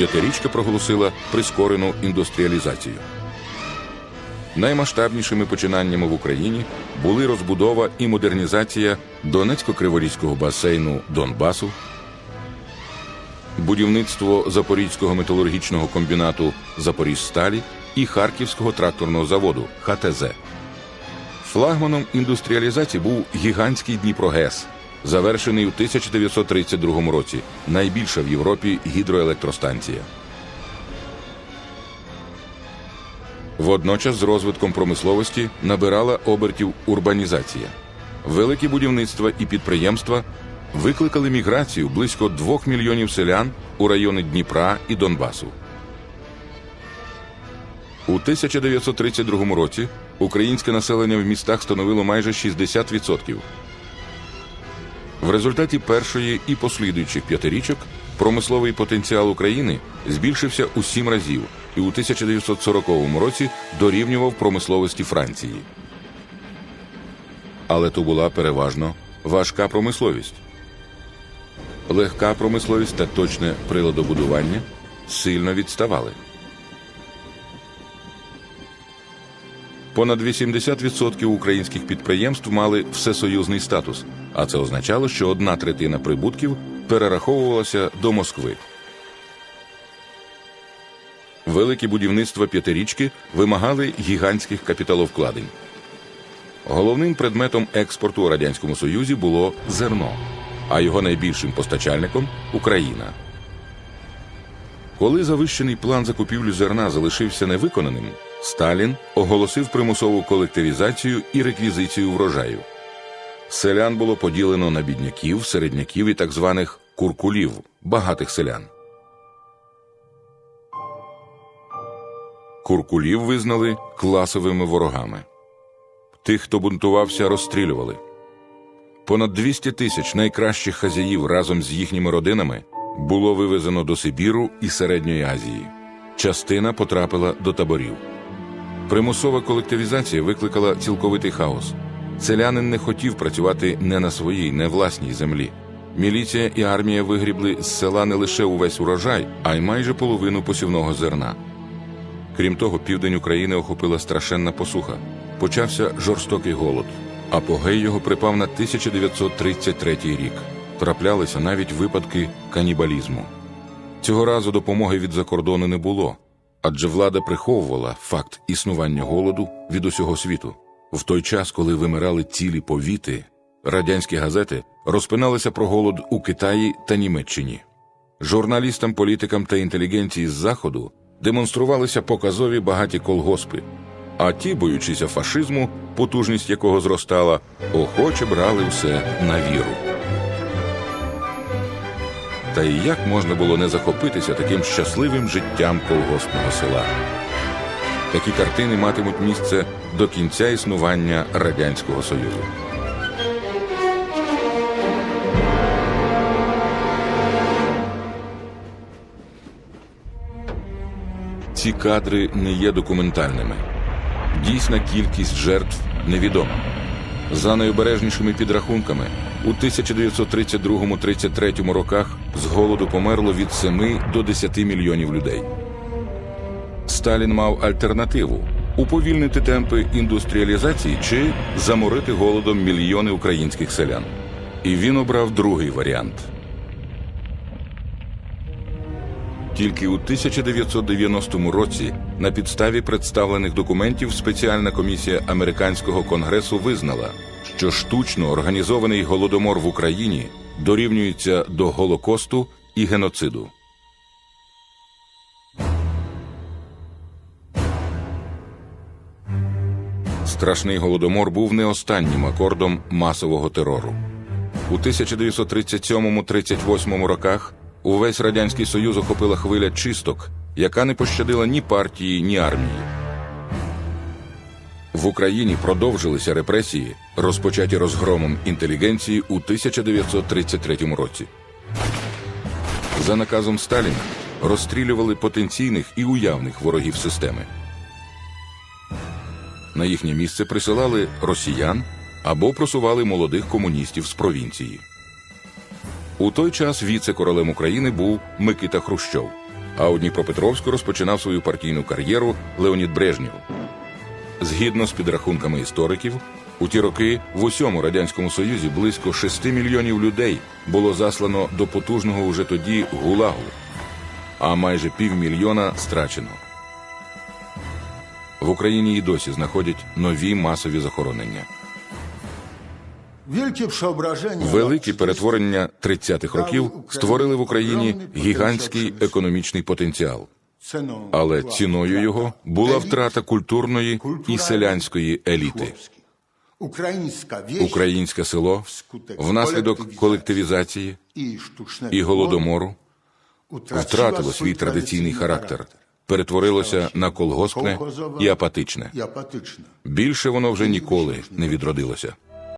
П'ятирічка проголосила прискорену індустріалізацію. Наймасштабнішими починаннями в Україні були розбудова і модернізація Донецько-Криворізького басейну Донбасу, будівництво Запорізького металургічного комбінату Запоріжсталі і Харківського тракторного заводу ХТЗ. Флагманом індустріалізації був гігантський Дніпрогес, завершений у 1932 році, найбільша в Європі гідроелектростанція. Водночас з розвитком промисловості набирала обертів урбанізація. Великі будівництва і підприємства викликали міграцію близько 2 мільйонів селян у райони Дніпра і Донбасу. У 1932 році українське населення в містах становило майже 60%. В результаті першої і послідуючих п'ятирічок промисловий потенціал України збільшився у сім разів і у 1940 році дорівнював промисловості Франції. Але то була переважно важка промисловість. Легка промисловість та точне приладобудування сильно відставали. Понад 80% українських підприємств мали всесоюзний статус, а це означало, що одна третина прибутків перераховувалася до Москви. Великі будівництва п'ятирічки вимагали гігантських капіталовкладень. Головним предметом експорту у Радянському Союзі було зерно, а його найбільшим постачальником Україна. Коли завищений план закупівлі зерна залишився невиконаним, Сталін оголосив примусову колективізацію і реквізицію врожаю. Селян було поділено на бідняків, середняків і так званих куркулів багатих селян. Куркулів визнали класовими ворогами. Тих, хто бунтувався, розстрілювали. Понад 200 тисяч найкращих хазяїв разом з їхніми родинами було вивезено до Сибіру і Середньої Азії. Частина потрапила до таборів. Примусова колективізація викликала цілковитий хаос. Селянин не хотів працювати не на своїй, не власній землі. Міліція і армія вигрібли з села не лише увесь урожай, а й майже половину посівного зерна. Крім того, південь України охопила страшенна посуха. Почався жорстокий голод. Апогей його припав на 1933 рік. Траплялися навіть випадки канібалізму. Цього разу допомоги від закордону не було, адже влада приховувала факт існування голоду від усього світу. В той час, коли вимирали цілі повіти, радянські газети розпиналися про голод у Китаї та Німеччині. Журналістам, політикам та інтелігенції з Заходу демонструвалися показові багаті колгоспи, а ті, боючися фашизму, потужність якого зростала, охоче брали все на віру. Та і як можна було не захопитися таким щасливим життям колгоспного села? Такі картини матимуть місце до кінця існування Радянського Союзу. Ці кадри не є документальними. Дійсна кількість жертв невідома. За найобережнішими підрахунками, у 1932-33 роках з голоду померло від 7 до 10 мільйонів людей. Сталін мав альтернативу уповільнити темпи індустріалізації чи заморити голодом мільйони українських селян. І він обрав другий варіант. Тільки у 1990 році на підставі представлених документів спеціальна комісія американського конгресу визнала, що штучно організований голодомор в Україні дорівнюється до Голокосту і геноциду. Страшний голодомор був не останнім акордом масового терору. У 1937-38 роках увесь радянський союз охопила хвиля чисток, яка не пощадила ні партії, ні армії. В Україні продовжилися репресії, розпочаті розгромом інтелігенції у 1933 році. За наказом Сталіна розстрілювали потенційних і уявних ворогів системи. На їхнє місце присилали росіян або просували молодих комуністів з провінції. У той час віце-королем України був Микита Хрущов, А у Дніпропетровську розпочинав свою партійну кар'єру Леонід Брежнєв. Згідно з підрахунками істориків, у ті роки в усьому радянському союзі близько 6 мільйонів людей було заслано до потужного уже тоді гулагу, а майже півмільйона страчено. В Україні і досі знаходять нові масові захоронення. Великі перетворення 30-х років створили в Україні гігантський економічний потенціал. Але ціною його була втрата культурної і селянської еліти. Українське село внаслідок колективізації і голодомору втратило свій традиційний характер, перетворилося на колгоспне і апатичне. Більше воно вже ніколи не відродилося.